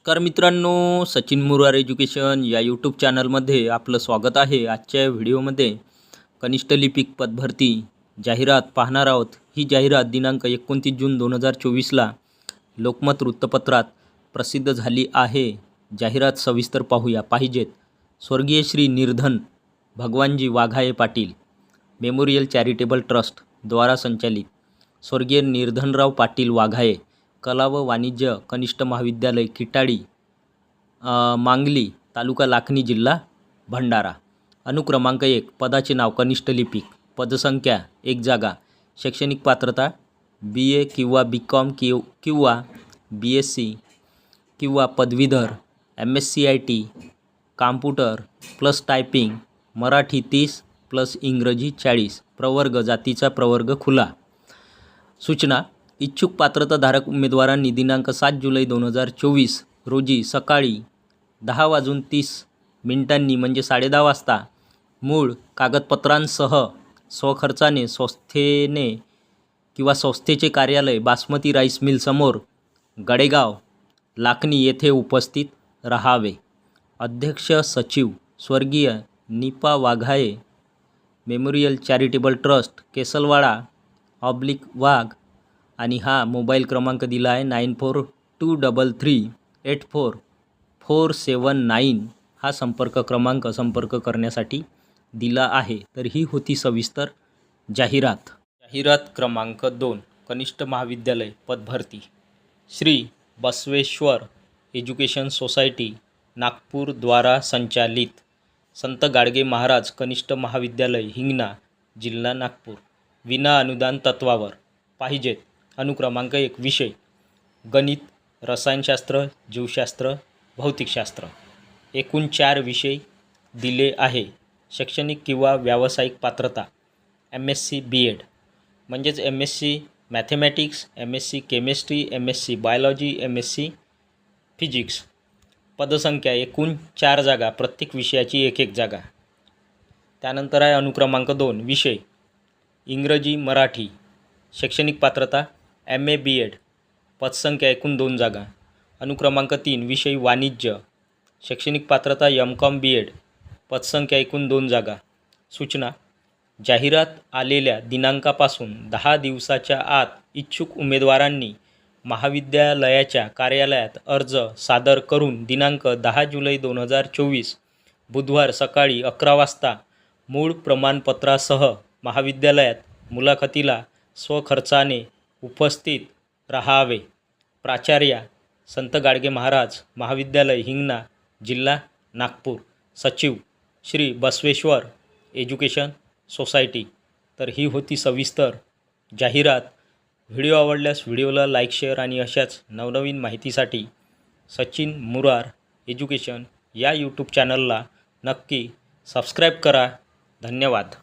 नमस्कार मित्रांनो सचिन मुरार एज्युकेशन या यूट्यूब चॅनलमध्ये आपलं स्वागत आहे आजच्या व्हिडिओमध्ये. कनिष्ठ लिपिक पदभरती जाहिरात पाहणार आहोत. ही जाहिरात दिनांक एकोणतीस जून दोन हजार चोवीसला लोकमत वृत्तपत्रात प्रसिद्ध झाली आहे. जाहिरात सविस्तर पाहूया. पाहिजेत. स्वर्गीय Shri Nirdhan Bhagwanji Waghaye Patil memorial charitable trust द्वारा संचालित. स्वर्गीय निर्धनराव पाटील वाघाये कला व वाणिज्य कनिष्ठ महाविद्यालय किटाळी मांगली तालुका लाखनी जिल्हा भंडारा. अनुक्रमांक एक पदाचे नाव कनिष्ठ लिपिक. पदसंख्या एक जागा. शैक्षणिक पात्रता बी ए किंवा बी कॉम कि किंवा बी एस सी किंवा पदवीधर M S C I T computer plus typing Marathi तीस प्लस इंग्रजी चाळीस प्रवर्ग जातीचा प्रवर्ग खुला. सूचना इच्छुक पात्रताधारक उमेदवारांनी दिनांक सात जुलै दोन हजार चोवीस रोजी सकाळी दहा वाजून तीस मिनिटांनी म्हणजे साडेदहा वाजता मूळ कागदपत्रांसह स्वखर्चाने संस्थेने किंवा संस्थेचे कार्यालय बासमती राईस मिलसमोर गडेगाव लाखनी येथे उपस्थित राहावे. अध्यक्ष सचिव स्वर्गीय Nipa Waghaye memorial charitable trust Kesalwada oblique Wagh आणि हा मोबाईल क्रमांक दिला आहे nine four two double three eight four four seven nine हा संपर्क क्रमांक संपर्क करण्यासाठी दिला आहे. तर ही होती सविस्तर जाहिरात. जाहिरात क्रमांक दोन कनिष्ठ महाविद्यालय पदभरती. श्री बसवेश्वर एज्युकेशन सोसायटी नागपूरद्वारा संचालित संत गाडगे महाराज कनिष्ठ महाविद्यालय हिंगणा जिल्हा नागपूर. विना अनुदान तत्वावर पाहिजेत. अनुक्रमांक एक विषय. गणित रसायनशास्त्र जीवशास्त्र भौतिकशास्त्र. एकूण चार विषय दिले आहे. शैक्षणिक किंवा व्यावसायिक पात्रता. M S C B Ed म्हणजेच M S C mathematics M S C chemistry M S C biology M S C physics पदसंख्या एकूण चार जागा प्रत्येक विषयाची एक एक जागा. त्यानंतर आहे अनुक्रमांक दोन विषय. इंग्रजी मराठी. शैक्षणिक पात्रता एम ए बी एड पदसंख्या एकूण दोन जागा अनुक्रमांक तीन विषय वाणिज्य शैक्षणिक पात्रता एम कॉम बी एड पदसंख्या एकूण दोन जागा. सूचना जाहिरात आलेल्या दिनांकापासून दहा दिवसाच्या आत इच्छुक उमेदवारांनी महाविद्यालयाच्या कार्यालयात अर्ज सादर करून दिनांक दहा जुलै दोन हजार चोवीस बुधवार सकाळी अकरा वाजता मूळ प्रमाणपत्रासह महाविद्यालयात मुलाखतीला स्वखर्चाने उपस्थित रहावे. प्राचार्या संत गाडगे महाराज महाविद्यालय हिंगणा जिल्हा नागपूर. सचिव श्री बसवेश्वर एज्युकेशन सोसायटी. तर ही होती सविस्तर जाहिरात. व्हिडिओ आवडल्यास व्हिडिओला लाईक शेअर आणि अशाच नवनवीन माहितीसाठी सचिन मुरार एज्युकेशन या यूट्यूब चॅनलला नक्की सबस्क्राईब करा. धन्यवाद.